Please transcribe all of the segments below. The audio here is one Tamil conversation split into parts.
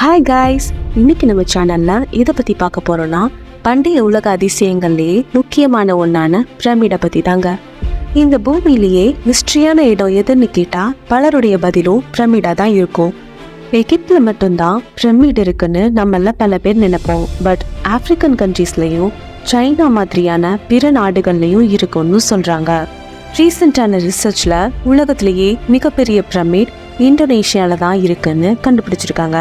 ஹாய் காய்ஸ் இன்னைக்கு நம்ம சேனல்ல இதை பத்தி பார்க்க போறோம்னா பண்டைய உலக அதிசயங்கள்லயே முக்கியமான ஒன்னான பிரமிடை பத்தி தாங்க இந்த பூமியிலேயே மிஸ்ட்ரியான இடம் எதுன்னு கேட்டா பலருடைய பதிலும் பிரமிடா தான் இருக்கும். எகிப்தில் மட்டும்தான் பிரமிட் இருக்குன்னு நம்மள பல பேர் நினைப்போம். பட் ஆப்பிரிக்கன் கண்ட்ரீஸ்லயும் சைனா மாதிரியான பிற நாடுகள்லையும் இருக்கும்னு சொல்றாங்க. ரீசெண்டான ரிசர்ச்ல உலகத்திலேயே மிகப்பெரிய பிரமிட் இந்தோனேஷியால தான் இருக்குன்னு கண்டுபிடிச்சிருக்காங்க.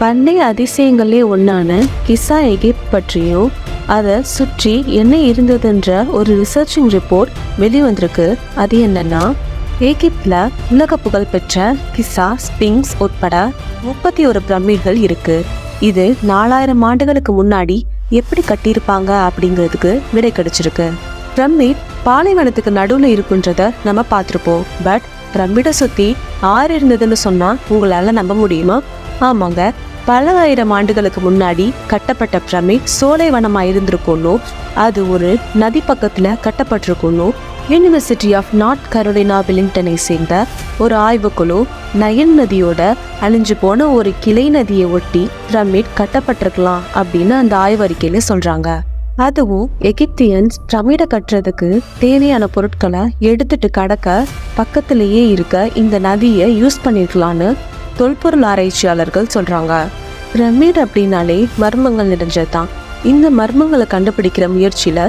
பண்டைய அதிசயங்களே ஒன்றான கிசா எகிப்த் பற்றியும் அதை சுற்றி என்ன இருந்ததுன்ற ஒரு ரிசர்ச்சிங் ரிப்போர்ட் வெளிவந்திருக்கு. அது என்னன்னா எகிப்தில் உலக புகழ்பெற்ற கிசா ஸ்பிங்ஸ் உட்பட முப்பத்தி ஒரு பிரமிட்கள் இருக்கு. இது நாலாயிரம் ஆண்டுகளுக்கு முன்னாடி எப்படி கட்டியிருப்பாங்க அப்படிங்கிறதுக்கு விடை கிடைச்சிருக்கு. பிரமிட் பாலைவனத்துக்கு நடுவில் இருக்குன்றத நம்ம பார்த்துருப்போம். பட் பிரமிடை சுற்றி ஆறு இருந்ததுன்னு சொன்னால் உங்களால் நம்ப முடியுமா? ஆமாங்க பல ஆயிரம் ஆண்டுகளுக்கு முன்னாடி கட்டப்பட்ட பிரமிட் சோலைவனமா இருந்திருக்கணும் அது ஒரு நதி பக்கத்தில் கட்டப்பட்டிருக்கணும் யூனிவர்சிட்டி ஆஃப் நார்த் கரோலினா வில்லிங்டனை சேர்ந்த ஒரு ஆய்வுக்குழு நயன் நதியோட அழிஞ்சு போன ஒரு கிளை நதியை ஒட்டி பிரமிட் கட்டப்பட்டிருக்கலாம் அப்படின்னு அந்த ஆய்வறிக்கையில சொல்றாங்க. அதுவும் எகிப்தியன்ஸ் பிரமிடை கட்டுறதுக்கு தேவையான பொருட்களை எடுத்துட்டு கடக்க பக்கத்திலேயே இருக்க இந்த நதியை யூஸ் பண்ணிருக்கலான்னு தொல்பொருள் ஆராய்ச்சியாளர்கள் சொல்றாங்க. பிரமிட் அப்படின்னாலே மர்மங்கள் நிறைஞ்சது தான் இந்த மர்மங்களை கண்டுபிடிக்கிற முயற்சியில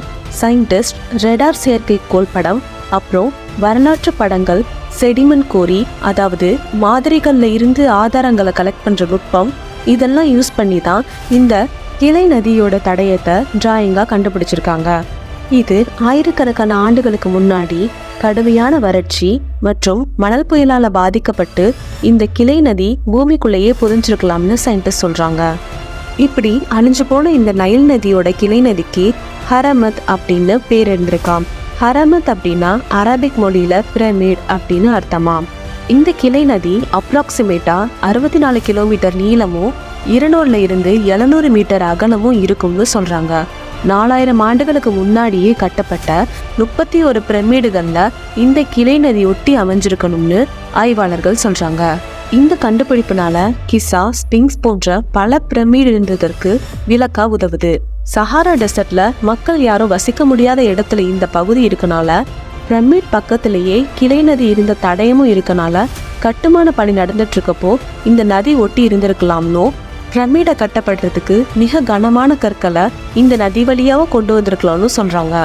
சயின்டிஸ்ட் ரெடார் செயற்கைக்கோள் படம் அப்புறம் வரலாற்று படங்கள் செடிமன் கோரி அதாவது மாதிரிகள்ல இருந்து ஆதாரங்களை கலெக்ட் பண்ற நுட்பம் இதெல்லாம் யூஸ் பண்ணி தான் இந்த கிளை நதியோட தடயத்தை டிராயிங்காக கண்டுபிடிச்சிருக்காங்க. இது ஆயிரக்கணக்கான ஆண்டுகளுக்கு முன்னாடி கடுமையான வறட்சி மற்றும் மணல் புயலால பாதிக்கப்பட்டு இந்த கிளை நதி பூமிக்குள்ளேயே புதைஞ்சிருக்கலாம்னு சயின்டிஸ்ட் சொல்றாங்க. இப்படி அழிஞ்சு போன இந்த நைல் நதியோட கிளை நதிக்கு ஹரமத் அப்படின்னு பேர் இருந்திருக்காம். ஹரமத் அப்படின்னா அரபிக் மொழியில பிரமிட் அப்படின்னு அர்த்தமாம் இந்த கிளை நதி அப்ராக்சிமேட்டா அறுபத்தி நாலு கிலோமீட்டர் நீளமும் இருநூறுல இருந்து எழுநூறு மீட்டர் அகலமும் இருக்கும்னு சொல்றாங்க. நாலாயிரம் ஆண்டுகளுக்கு முன்னாடியே கட்டப்பட்ட முப்பத்தி ஒரு பிரமிடுகள்ல இந்த கிளை நதி ஒட்டி அமைஞ்சிருக்கணும்னு ஆய்வாளர்கள் சொல்றாங்க. இந்த கண்டுபிடிப்புனால கிசா ஸ்பிங்ஸ் போன்ற பல பிரமிடு இருந்ததற்கு விளக்கா உதவுது. சஹாரா டெசர்ட்ல மக்கள் யாரும் வசிக்க முடியாத இடத்துல இந்த பகுதி இருக்கனால பிரமிட் பக்கத்திலேயே கிளை நதி இருந்த தடயமும் இருக்கனால கட்டுமான பணி நடந்துட்டு இருக்கப்போ இந்த நதி ஒட்டி இருந்திருக்கலாம்னோ பிரமிடை கட்டப்படுறதுக்கு மிக கனமான கற்களை இந்த நதி வழியாகவும் கொண்டு வந்திருக்கலாம்னு சொல்கிறாங்க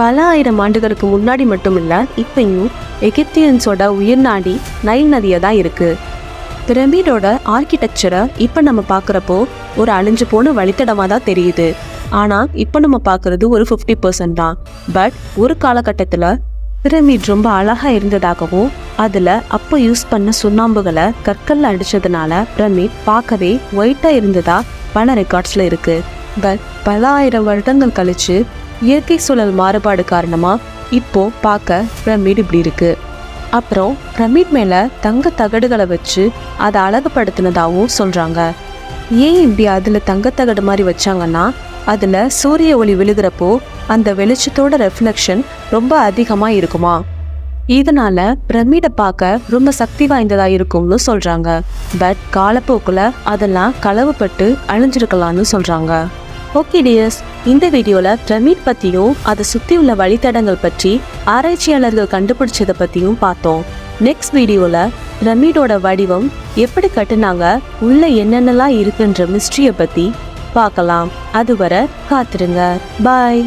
பல ஆயிரம் ஆண்டுகளுக்கு முன்னாடி மட்டும் இல்லை இப்பையும் எகிப்தியன்ஸோட உயிர் நாடி நைல் நதியை தான் இருக்குது பிரமிடோட ஆர்கிடெக்சரை இப்போ நம்ம பார்க்குறப்போ ஒரு அழிஞ்சு போன வழித்தடமாக தான் தெரியுது. ஆனால் இப்போ நம்ம பார்க்குறது ஒரு ஃபிஃப்டி பர்சன்ட் தான். பட் ஒரு காலகட்டத்தில் பிரமிட் ரொம்ப அழகாக இருந்ததாகவும் அதில் அப்போ யூஸ் பண்ண சுண்ணாம்புகளை கற்கல்ல அடித்ததுனால பிரமிட் பார்க்கவே ஒயிட்டாக இருந்ததா பல ரெக்கார்ட்ஸில் இருக்குது பட் பல ஆயிரம் வருடங்கள் கழிச்சு இயற்கை சூழல் மாறுபாடு காரணமாக இப்போ பார்க்க பிரமிட் இப்படி இருக்குது அப்புறம் பிரமிட் மேலே தங்க தகடுகளை வச்சு அதை அழகுபடுத்தினதாகவும் சொல்கிறாங்க ஏன் இப்படி அதில் தங்கத்தகடு மாதிரி வச்சாங்கன்னா அதில் சூரிய ஒளி விழுகிறப்போ அந்த வெளிச்சத்தோட ரெஃப்ளெக்ஷன் ரொம்ப அதிகமாக இருக்குமா? இதனால பிரமிடை பார்க்க ரொம்ப சக்தி வாய்ந்ததா இருக்கும்னு சொல்றாங்க. பட் காலப்போக்கில் அதெல்லாம் களவுப்பட்டு அழிஞ்சிருக்கலாம்னு சொல்றாங்க. ஓகே டியர்ஸ் இந்த வீடியோவில் பிரமிட் பற்றியும் அதை சுற்றி உள்ள வழித்தடங்கள் பற்றி ஆராய்ச்சியாளர்கள் கண்டுபிடிச்சதை பற்றியும் பார்த்தோம். நெக்ஸ்ட் வீடியோவில் பிரமிடோட வடிவம் எப்படி கட்டுனாங்க உள்ள என்னென்னலாம் இருக்குன்ற மிஸ்ட்ரியை பற்றி பார்க்கலாம். அதுவரை காத்துருங்க. பாய்